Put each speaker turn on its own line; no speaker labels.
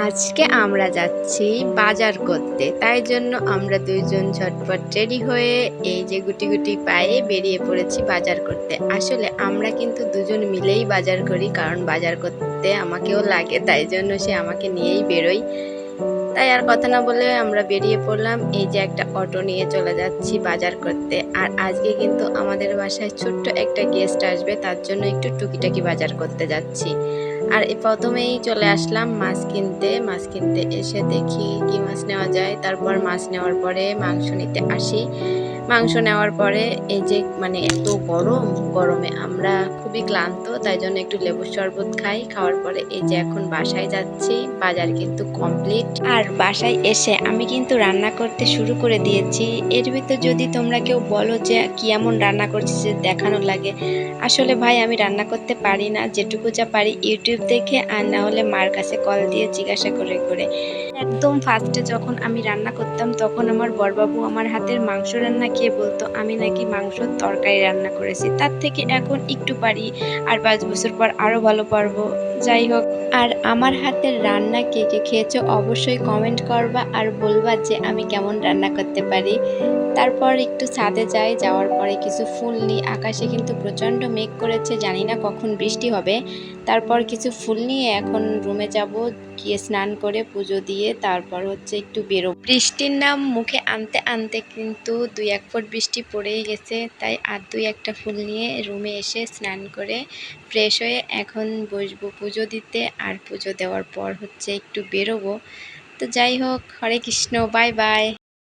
আজকে আমরা যাচ্ছি বাজার করতে। তাই জন্য আমরা দুইজন ঝটপট রেডি হয়ে এই যে গুটি গুটি পায়ে বেরিয়ে পড়েছি বাজার করতে। আসলে আমরা কিন্তু দুজন মিলেই বাজার করি, কারণ বাজার করতে আমাকেও লাগে, তাই জন্য সে আমাকে নিয়েই বেরোই তাই আর কথা না বলে আমরা বেরিয়ে পড়লাম। এই যে একটা অটো নিয়ে চলে যাচ্ছি বাজার করতে। আর আজকে কিন্তু আমাদের বাসায় ছোট্ট একটা গেস্ট আসবে, তার জন্য একটু টুকিটাকি বাজার করতে যাচ্ছি। আর প্রথমেই চলে আসলাম মাছ কিনতে। মাছ কিনতে এসে দেখি কি মাছ নেওয়া যায়। তারপর মাছ নেওয়ার পরে মাংস নিতে আসি। মাংস নেওয়ার পরে এই যে মানে এত গরম, গরমে আমরা খুবই ক্লান্ত, তাই জন্য একটু লেবুর শরবত খাই। খাওয়ার পরে এই যে এখন বাসায় যাচ্ছি, বাজার কিন্তু কমপ্লিট আর বাসায় এসে আমি কিন্তু রান্না করতে শুরু করে দিয়েছি। এর ভিতর যদি তোমরা কেউ বলো যে কি এমন রান্না করছি যে দেখানো লাগে। আসলে ভাই, আমি রান্না করতে পারি না। যেটুকু যা পারি ইউটিউব দেখে আর না হলে মার কাছে কল দিয়ে জিজ্ঞাসা করে করে। একদম ফার্স্টে যখন আমি রান্না করতাম, তখন আমার বরবাবু আমার হাতের মাংস রান্না খেয়ে বলতো, আমি নাকি মাংসর তরকারি রান্না করেছি। তার থেকে এখন একটু পারি আর পাঁচ বছর পর আরও ভালো পারব। যাই হোক, আর আমার হাতের রান্না কে কে খেয়েছো অবশ্যই কমেন্ট করবা আর বলবা যে আমি কেমন রান্না করতে পারি। তারপর একটু ছাদে যাই, যাওয়ার পরে কিছু ফুল নিই। আকাশে কিন্তু প্রচণ্ড মেঘ করেছে, জানি না কখন বৃষ্টি হবে। তারপর কিছু ফুল নিয়ে এখন রুমে যাব। গিয়ে স্নান করে পুজো দিয়ে তারপর হচ্ছে একটু বেরো বৃষ্টির নাম মুখে আনতে আনতে কিন্তু দুই এক ফুট বৃষ্টি পড়েই গেছে, তাই আর দুই একটা ফুল নিয়ে রুমে এসে স্নান করে ফ্রেশ হয়ে এখন বসবো পুজো দিতে আর পুজো দেওয়ার পর হচ্ছে একটু বেরোবো। তো যাই হোক, হরে কৃষ্ণ, বাই বাই।